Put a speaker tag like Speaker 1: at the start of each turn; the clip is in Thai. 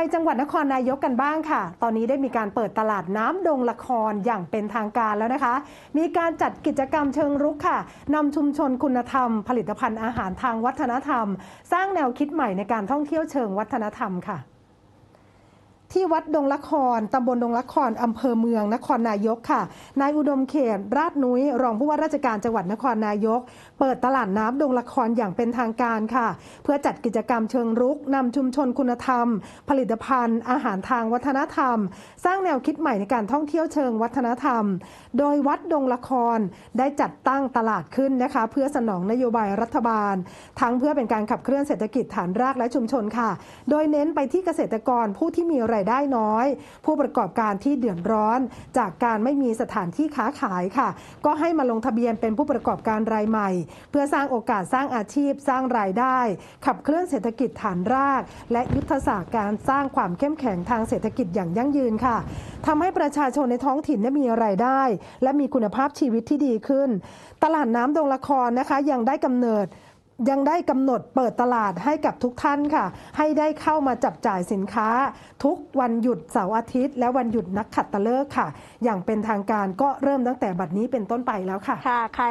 Speaker 1: ไปจังหวัดนครนายกกันบ้างค่ะ ตอนนี้ได้มีการเปิดตลาดน้ำดงละครอย่างเป็นทางการแล้วนะคะ มีการจัดกิจกรรมเชิงรุกค่ะนำชุมชนคุณธรรม ผลิตภัณฑ์อาหารทางวัฒนธรรม สร้างแนวคิดใหม่ในการท่องเที่ยวเชิงวัฒนธรรมค่ะ ที่วัดดงละคร ตำบลดงละคร อำเภอเมือง นครนายกค่ะ นายอุดมเขต ราชนุ้ย รองผู้ว่าราชการจังหวัดนครนายก เปิดตลาดน้ำดงละครอย่างเป็นทางการค่ะ เพื่อจัดกิจกรรมเชิงรุกนำชุมชนคุณธรรม ผลิตภัณฑ์ อาหารทางวัฒนธรรม สร้างแนวคิดใหม่ในการท่องเที่ยวเชิงวัฒนธรรม โดยวัดดงละครได้จัดตั้งตลาดขึ้นนะคะ เพื่อสนองนโยบายรัฐบาล ทั้งเพื่อเป็นการขับเคลื่อนเศรษฐกิจฐานรากและชุมชนค่ะ โดยเน้นไปที่เกษตรกรผู้ที่มีรายได้น้อย ผู้ประกอบการที่เดือดร้อน จากการไม่มีสถานที่ค้าขายค่ะ ก็ให้มาลงทะเบียนเป็นผู้ประกอบการรายใหม่ เพื่อสร้างโอกาสสร้างอาชีพสร้างรายได้ ขับเคลื่อนเศรษฐกิจฐานราก และยุทธศาสตร์การสร้างความเข้มแข็งทางเศรษฐกิจอย่างยั่งยืนค่ะทำให้ประชาชนในท้องถิ่นได้มีรายได้ และมีคุณภาพชีวิตที่ดีขึ้น ตลาดน้ำดงละครนะคะยังได้กำเนิด ยังได้กำหนดเปิดตลาดให้กับทุกท่านค่ะ ให้ได้เข้ามาจับจ่ายสินค้า ทุกวันหยุดเสาร์อาทิตย์ และวันหยุดนักขัตฤกษ์ค่ะ อย่างเป็นทางการก็เริ่มตั้งแต่บัดนี้เป็นต้นไปแล้วค่ะ
Speaker 2: ค่ะใคร